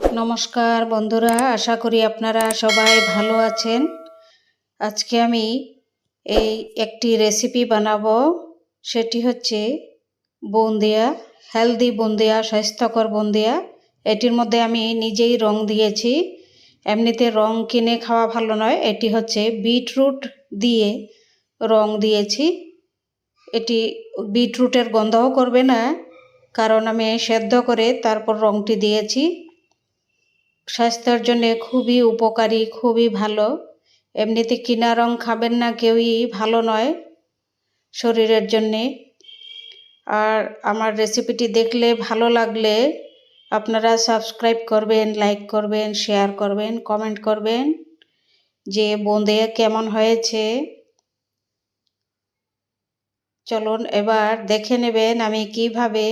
নমস্কার বন্ধুরা, আশা করি আপনারা সবাই ভালো আছেন। আজকে আমি এই একটি রেসিপি বানাবো, সেটি হচ্ছে বুন্দিয়া হেলদি বুন্দিয়া, স্বাস্থ্যকর বুন্দিয়া। এটির মধ্যে আমি নিজেই রং দিয়েছি। এমনিতে রং কিনে খাওয়া ভালো নয়, এটি হচ্ছে বিটরুট দিয়ে রং দিয়েছি। এটি বিটরুটের গন্ধও করবে না, কারণ আমি সেদ্ধ করে তারপর রংটি দিয়েছি। স্বাস্থ্যের জন্য খুবই উপকারী, খুবই ভালো। এমনিতে কিনা রং খাবেন না কেউই, ভালো নয় শরীরের জন্যে। আর আমার রেসিপিটি দেখলে ভালো লাগলে আপনারা সাবস্ক্রাইব করবেন লাইক করবেন শেয়ার করবেন কমেন্ট করবেন যে বোঁদে কেমন হয়েছে। চলুন এবার দেখে নেবেন আমি কীভাবে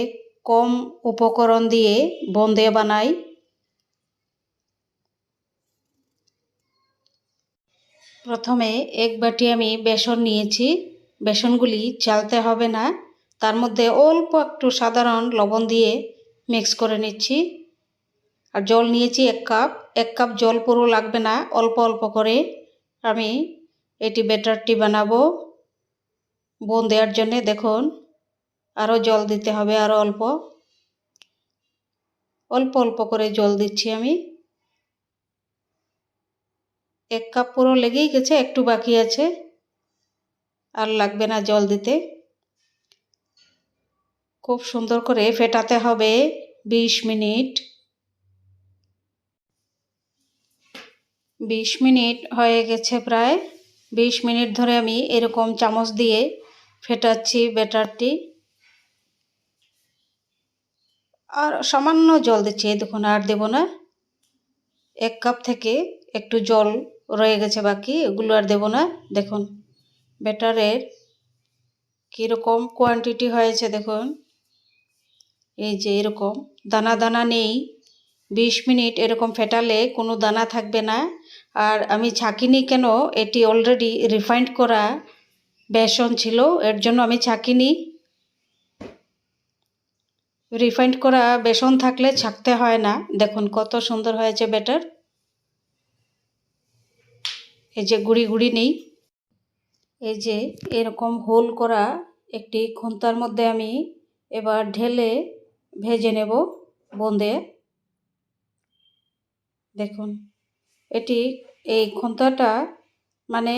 কম উপকরণ দিয়ে বোঁদে বানাই। প্রথমে এক বাটি আমি বেসন নিয়েছি। বেসনগুলি চালতে হবে না। তার মধ্যে অল্প একটু সাধারণ লবণ দিয়ে মিক্স করে নিচ্ছি। আর জল নিয়েছি এক কাপ। এক কাপ জল পুরো লাগবে না, অল্প অল্প করে। আমি এটি ব্যাটারটি বানাবো। বোন দেওয়ার জন্যে দেখুন, আরও জল দিতে হবে আরও অল্প। অল্প অল্প করে জল দিচ্ছি আমি। এক কাপ পুরো লেগেই গেছে, একটু বাকি আছে। আর লাগবে না জল দিতে। খুব সুন্দর করে ফেটাতে হবে বিশ মিনিট। বিশ মিনিট হয়ে গেছে প্রায়। বিশ মিনিট ধরে আমি এরকম চামচ দিয়ে ফেটাচ্ছি ব্যাটারটি। আর সামান্য জল দিচ্ছি দেখুন, আর দেব না। এক কাপ থেকে একটু জল রয়ে গেছে বাকি, এগুলো আর দেবো না। দেখুন, ব্যাটারের কীরকম কোয়ান্টিটি হয়েছে, দেখুন। এই যে এরকম, দানা দানা নেই। বিশ মিনিট এরকম ফেটালে কোনো দানা থাকবে না। আর আমি ছাকিনি কেন, এটি অলরেডি রিফাইন্ড করা বেসন ছিল, এর জন্য আমি ছাকিনি। রিফাইন্ড করা বেসন থাকলে ছাকতে হয় না। দেখুন কত সুন্দর হয়েছে ব্যাটার। এই যে গুড়ি গুড়ি নেই, এই যে এরকম হোল করা একটি খুন্তার মধ্যে আমি এবার ঢেলে ভেজে নেব বোঁদে দেখুন, এটি এই খুন্তাটা মানে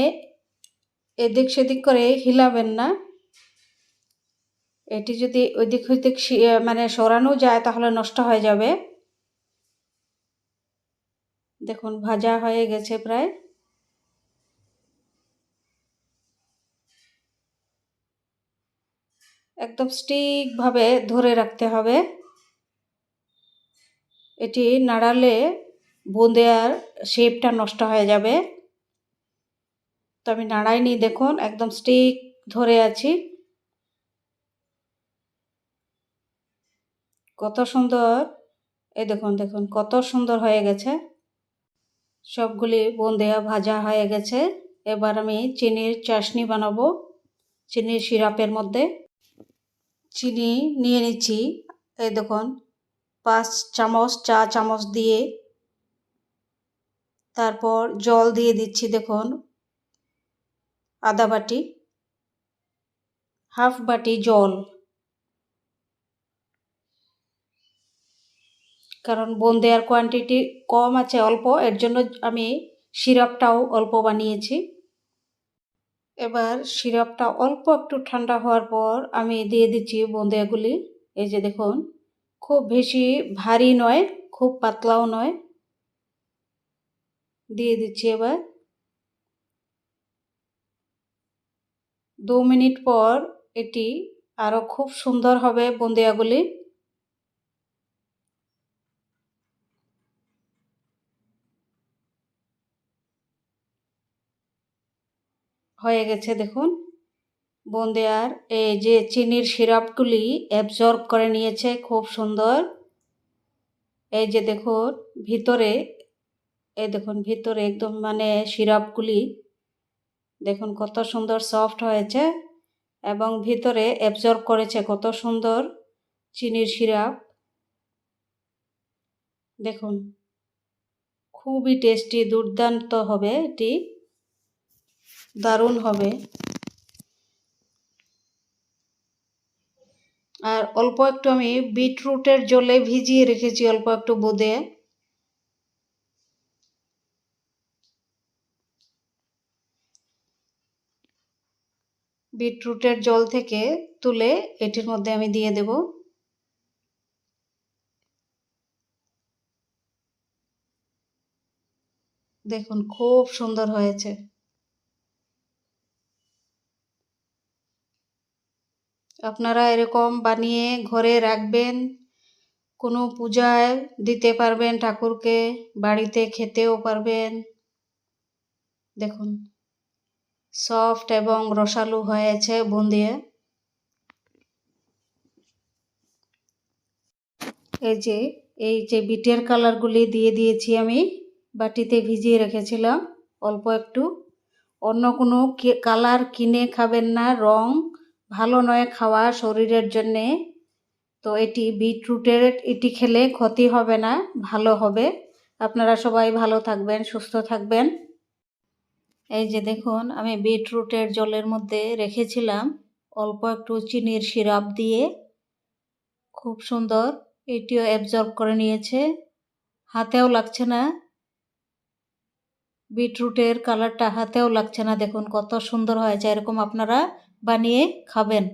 এদিক সেদিক করে হিলাবেন না। এটি যদি ওইদিক ওইদিক মানে সরানো যায় তাহলে নষ্ট হয়ে যাবে। দেখুন, ভাজা হয়ে গেছে প্রায়। একদম স্টিকভাবে ধরে রাখতে হবে। এটি নাড়ালে বোঁদেয়ার শেপটা নষ্ট হয়ে যাবে। তো আমি নাড়াইনি দেখুন, একদম স্টিক ধরে আছি। কত সুন্দর, এই দেখুন দেখুন, কত সুন্দর হয়ে গেছে। সবগুলি বোঁদেয়া ভাজা হয়ে গেছে। এবার আমি চিনির চাশনি বানাবো, চিনির সিরাপের মধ্যে। চিনি নিয়ে নিচ্ছি। এই দেখুন, পাঁচ চামচ, চা চামচ দিয়ে। তারপর জল দিয়ে দিচ্ছি, দেখুন আদা বাটি, হাফ বাটি জল। কারণ বোঁদেয়ার কোয়ান্টিটি কম আছে অল্প, এর জন্য আমি সিরাপটাও অল্প বানিয়েছি। এবার সিরাপটা অল্প একটু ঠান্ডা হওয়ার পর আমি দিয়ে দিচ্ছি বোঁদেগুলি। এই যে দেখুন, খুব বেশি ভারী নয়, খুব পাতলাও নয়। দিয়ে দিচ্ছি এবার দু মিনিট পর এটি আরও খুব সুন্দর হবে বোঁদেয়াগুলি হয়ে গেছে, দেখুন। বোঁদেয়ার এই যে চিনির সিরাপগুলি অ্যাবজর্ব করে নিয়েছে, খুব সুন্দর। এই যে দেখুন, ভিতরে, এই দেখুন, ভিতরে একদম মানে সিরাপগুলি, দেখুন কত সুন্দর সফট হয়েছে এবং ভিতরে অ্যাবজর্ব করেছে কত সুন্দর চিনির সিরাপ। দেখুন, খুবই টেস্টি দুর্দান্ত হবে এটি। দারুণ হবে। আর অল্প একটু আমি বিটরুটের জলে ভিজিয়ে রেখেছি, অল্প একটু বোঁদে। বিটরুটের জল থেকে তুলে এটির মধ্যে আমি দিয়ে দেব। দেখুন, খুব সুন্দর হয়েছে। আপনারা এরকম বানিয়ে ঘরে রাখবেন, কোনো পূজায় দিতে পারবেন, ঠাকুরকে বাড়িতে খেতেও পারবেন। দেখুন, সফট এবং রসালো হয়েছে বুন্দিয়ে। এই যে এই যে বিটের কালারগুলি দিয়ে দিয়েছি আমি, বাটিতে ভিজিয়ে রেখেছিলাম অল্প একটু। অন্য কোনো কালার কিনে খাবেন না, রং ভালো নয় খাওয়া শরীরের জন্যে। তো এটি বিটরুটের, এটি খেলে ক্ষতি হবে না, ভালো হবে। আপনারা সবাই ভালো থাকবেন, সুস্থ থাকবেন। এই যে দেখুন, আমি বিটরুটের জলের মধ্যে রেখেছিলাম অল্প একটু চিনির সিরাপ দিয়ে। খুব সুন্দর, এটিও অ্যাবজর্ব করে নিয়েছে। হাতেও লাগছে না। বিটরুটের কালারটা হাতেও লাগছে না, দেখুন কত সুন্দর হয়েছে। এরকম আপনারা বানিয়ে খাবেন।